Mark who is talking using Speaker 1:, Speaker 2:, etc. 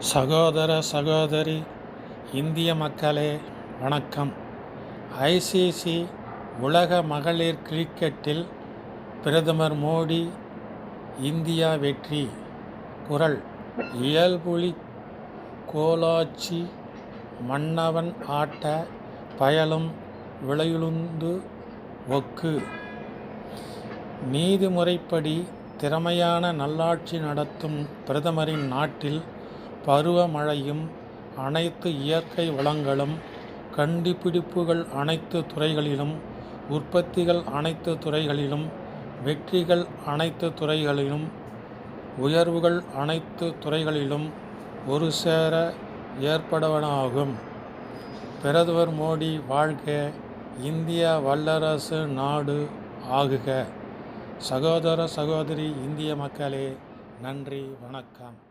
Speaker 1: சகோதர சகோதரி இந்திய மக்களே வணக்கம். ஐசிசி உலக மகளிர் கிரிக்கெட்டில் பிரதமர் மோடி இந்தியா வெற்றி. குரல் இயல்புலி கோலாச்சி மன்னவன் ஆட்ட பயலும் விளையுளுந்து ஒக்கு. நீதிமுறைப்படி திறமையான நல்லாட்சி நடத்தும் பிரதமரின் நாட்டில் பருவமழையும் அனைத்து இயற்கை வளங்களும் கண்டுபிடிப்புகள் அனைத்து துறைகளிலும் உற்பத்திகள் அனைத்து துறைகளிலும் வெற்றிகள் அனைத்து துறைகளிலும் உயர்வுகள் அனைத்து துறைகளிலும் ஒரு சேர ஏற்படுவனாகும். பிரதமர் மோடி வாழ்க இந்திய வல்லரசு நாடு ஆகுக. சகோதர சகோதரி இந்திய மக்களே நன்றி வணக்கம்.